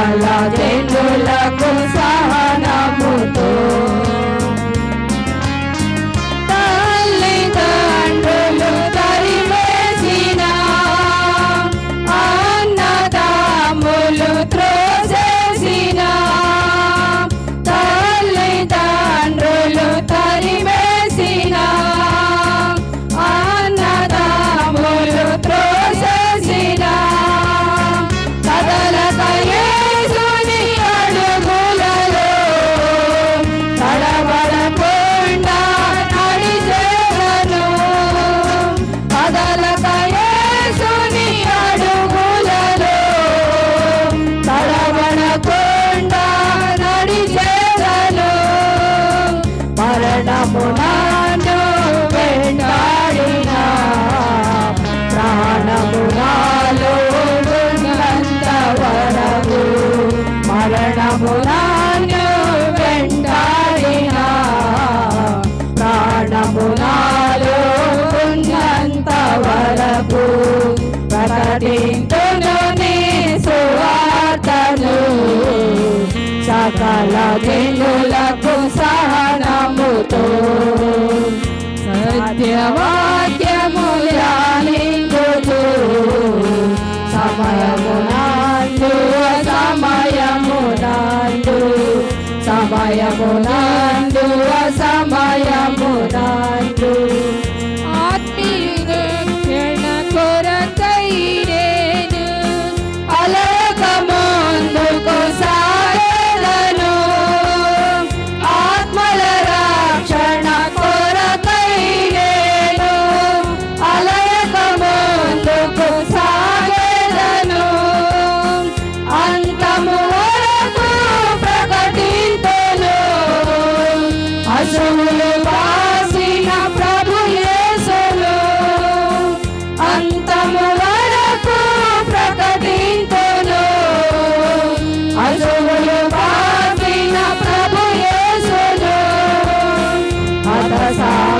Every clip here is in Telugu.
লালা জেন্ডুলা ప్రకటింతును నీ సువార్తను సకల జనులకు సహనముతో సత్యవాక్యములాలిందుచు సమయమునందు సమయమునందు సమయమునందు సమయ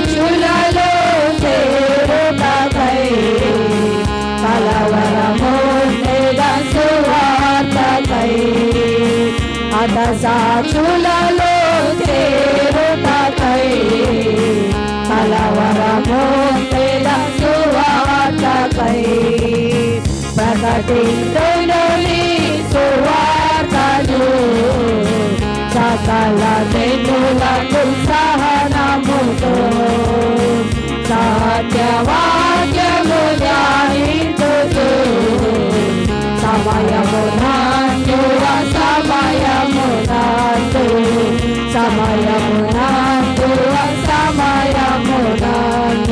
మోక్షులలో చేరుటకై కలవరము సువార్తకై అట సాక్షులలో చేరుటకై కలవరము సువార్తకై ప్రకటించుడని సువార్తను సకల సత్యవాక్యము ధ్యానించుతూ సమయము నాందు సమయము